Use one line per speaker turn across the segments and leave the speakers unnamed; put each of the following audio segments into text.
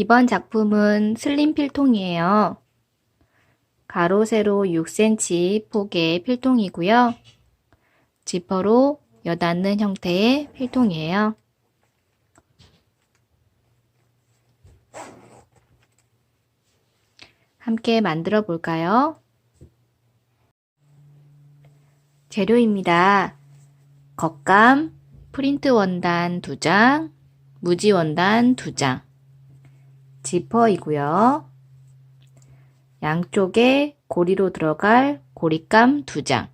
이번 작품은 슬림 필통이에요. 가로 세로 6cm 폭의 필통이고요. 지퍼로 여닫는 형태의 필통이에요. 함께 만들어 볼까요? 재료입니다. 겉감, 프린트 원단 2장, 무지 원단 2장, 지퍼이고요. 양쪽에 고리로 들어갈 고리감 2장.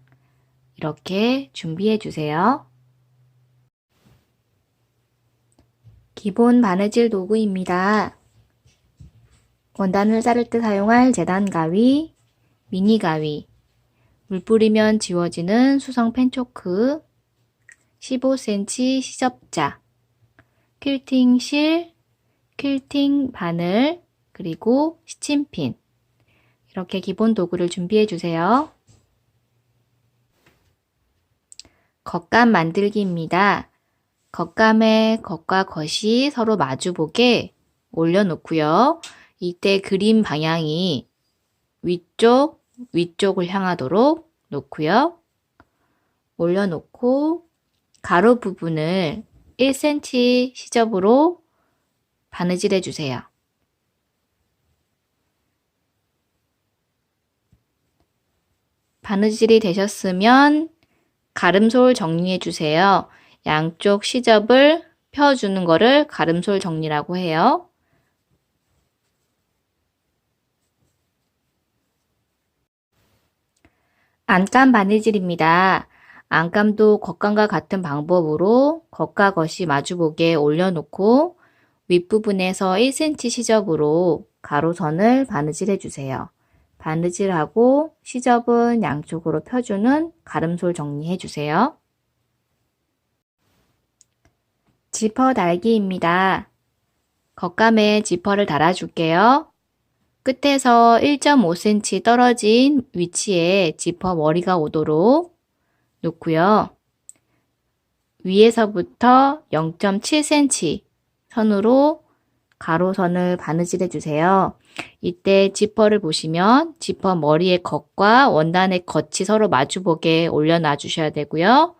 이렇게 준비해 주세요. 기본 바느질 도구입니다. 원단을 자를 때 사용할 재단 가위, 미니 가위, 물 뿌리면 지워지는 수성 펜초크, 15cm 시접자, 퀼팅 실, 퀼팅 바늘, 그리고 시침핀. 이렇게 기본 도구를 준비해 주세요. 겉감 만들기입니다. 겉감에 겉과 겉이 서로 마주보게 올려놓고요. 이때 그림 방향이 위쪽, 위쪽을 향하도록 놓고요. 올려놓고 가로 부분을 1cm 시접으로 바느질 해 주세요. 바느질이 되셨으면 가름솔 정리해 주세요. 양쪽 시접을 펴주는 거를 가름솔 정리라고 해요. 안감 바느질입니다. 안감도 겉감과 같은 방법으로 겉과 겉이 마주보게 올려놓고 윗부분에서 1cm 시접으로 가로선을 바느질 해주세요. 바느질하고 시접은 양쪽으로 펴주는 가름솔 정리해주세요. 지퍼 달기입니다. 겉감에 지퍼를 달아줄게요. 끝에서 1.5cm 떨어진 위치에 지퍼 머리가 오도록 놓고요. 위에서부터 0.7cm 선으로 가로선을 바느질해 주세요. 이때 지퍼를 보시면 지퍼 머리의 겉과 원단의 겉이 서로 마주보게 올려놔 주셔야 되고요.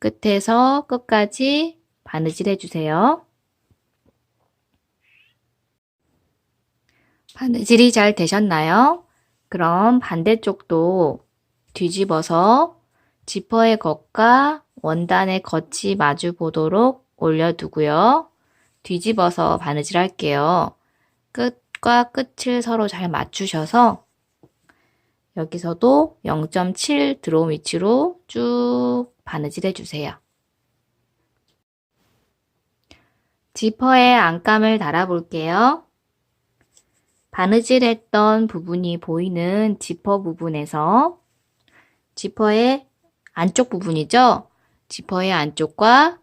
끝에서 끝까지 바느질해 주세요. 바느질이 잘 되셨나요? 그럼 반대쪽도 뒤집어서 지퍼의 겉과 원단의 겉이 마주 보도록 올려두고요. 뒤집어서 바느질 할게요. 끝과 끝을 서로 잘 맞추셔서 여기서도 0.7 들어온 위치로 쭉 바느질 해주세요. 지퍼에 안감을 달아볼게요. 바느질 했던 부분이 보이는 지퍼 부분에서 지퍼의 안쪽 부분이죠? 지퍼의 안쪽과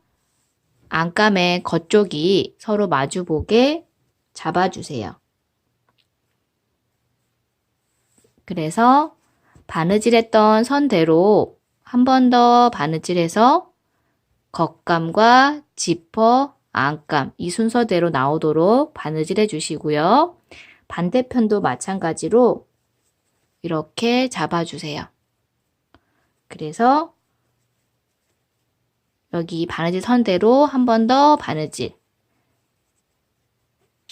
안감의 겉쪽이 서로 마주보게 잡아주세요. 그래서 바느질했던 선대로 한 번 더 바느질해서 겉감과 지퍼, 안감 이 순서대로 나오도록 바느질해 주시고요. 반대편도 마찬가지로 이렇게 잡아주세요. 그래서 여기 바느질 선대로 한 번 더 바느질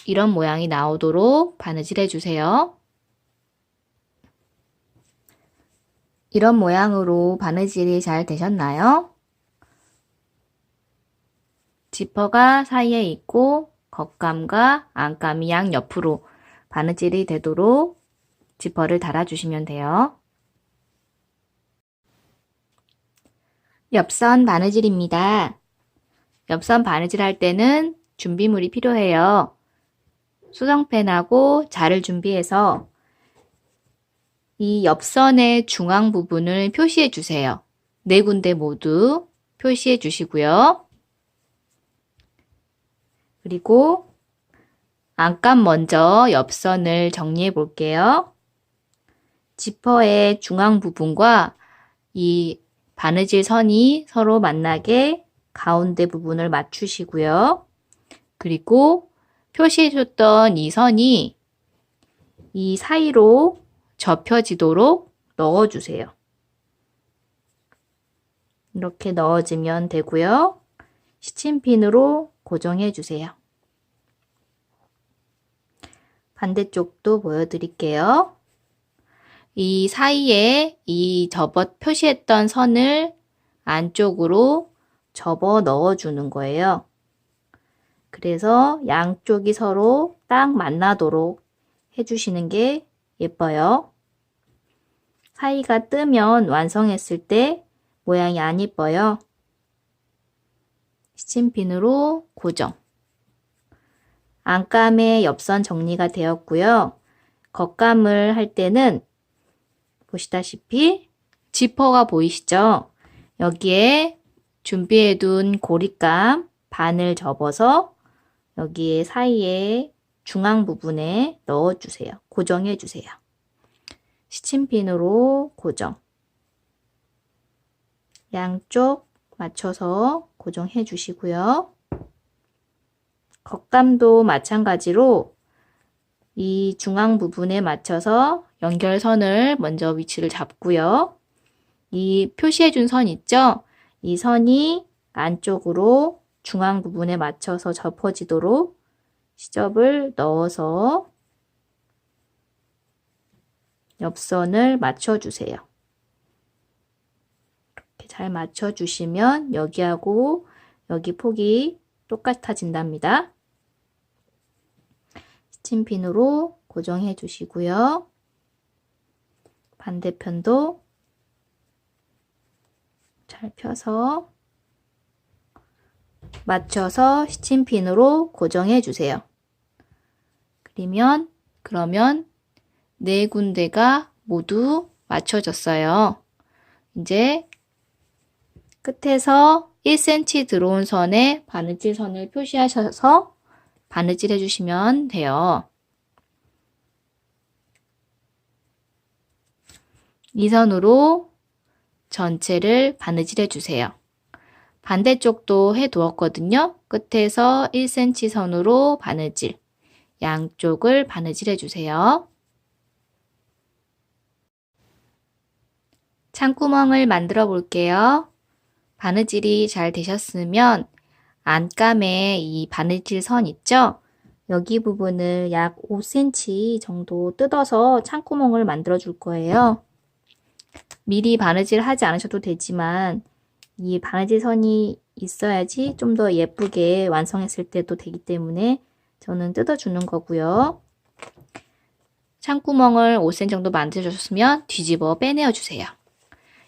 이런 모양이 나오도록 바느질 해주세요. 이런 모양으로 바느질이 잘 되셨나요? 지퍼가 사이에 있고 겉감과 안감이 양옆으로 바느질이 되도록 지퍼를 달아주시면 돼요. 엽선 바느질입니다. 엽선 바느질 할 때는 준비물이 필요해요. 수성펜하고 자를 준비해서 이 엽선의 중앙 부분을 표시해 주세요. 네 군데 모두 표시해 주시고요. 그리고 안감 먼저 엽선을 정리해 볼게요. 지퍼의 중앙 부분과 이 바느질 선이 서로 만나게 가운데 부분을 맞추시고요. 그리고 표시해줬던 이 선이 이 사이로 접혀지도록 넣어주세요. 이렇게 넣어주면 되고요. 시침핀으로 고정해 주세요. 반대쪽도 보여드릴게요. 이 사이에 이 접어 표시했던 선을 안쪽으로 접어 넣어주는 거예요. 그래서 양쪽이 서로 딱 만나도록 해주시는 게 예뻐요. 사이가 뜨면 완성했을 때 모양이 안 예뻐요. 시침핀으로 고정. 안감의 옆선 정리가 되었고요. 겉감을 할 때는 보시다시피 지퍼가 보이시죠? 여기에 준비해둔 고립감 반을 접어서 여기에 사이에 중앙 부분에 넣어주세요. 고정해주세요. 시침핀으로 고정. 양쪽 맞춰서 고정해 주시고요. 겉감도 마찬가지로 이 중앙 부분에 맞춰서 연결선을 먼저 위치를 잡고요. 이 표시해 준 선 있죠? 이 선이 안쪽으로 중앙 부분에 맞춰서 접어지도록 시접을 넣어서 옆선을 맞춰주세요. 이렇게 잘 맞춰주시면 여기하고 여기 폭이 똑같아진답니다. 스팀핀으로 고정해 주시고요. 반대편도 잘 펴서 맞춰서 스팀핀으로 고정해 주세요. 그러면 그러면 네 군데가 모두 맞춰졌어요. 이제 끝에서 1cm 들어온 선에 바느질 선을 표시하셔서 바느질 해주시면 돼요. 이 선으로 전체를 바느질 해 주세요. 반대쪽도 해 두었거든요. 끝에서 1cm 선으로 바느질, 양쪽을 바느질 해 주세요. 창구멍을 만들어 볼게요. 바느질이 잘 되셨으면 안감에 이 바느질 선 있죠? 여기 부분을 약 5cm 정도 뜯어서 창구멍을 만들어 줄 거예요. 미리 바느질 하지 않으셔도 되지만 이 바느질 선이 있어야지 좀 더 예쁘게 완성했을 때도 되기 때문에 저는 뜯어주는 거고요. 창구멍을 5cm 정도 만들어주셨으면 뒤집어 빼내어 주세요.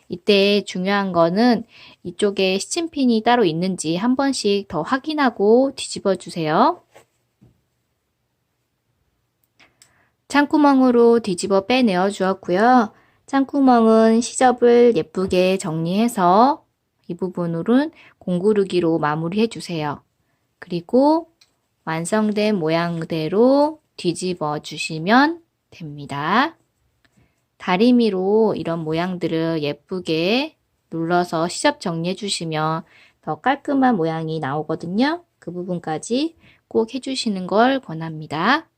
이때 중요한 거는 이쪽에 시침핀이 따로 있는지 한 번씩 더 확인하고 뒤집어 주세요. 창구멍으로 뒤집어 빼내어 주었고요. 창구멍은 시접을 예쁘게 정리해서 이 부분으로는 공구르기로 마무리해 주세요. 그리고 완성된 모양대로 뒤집어 주시면 됩니다. 다리미로 이런 모양들을 예쁘게 눌러서 시접 정리해 주시면 더 깔끔한 모양이 나오거든요. 그 부분까지 꼭 해주시는 걸 권합니다.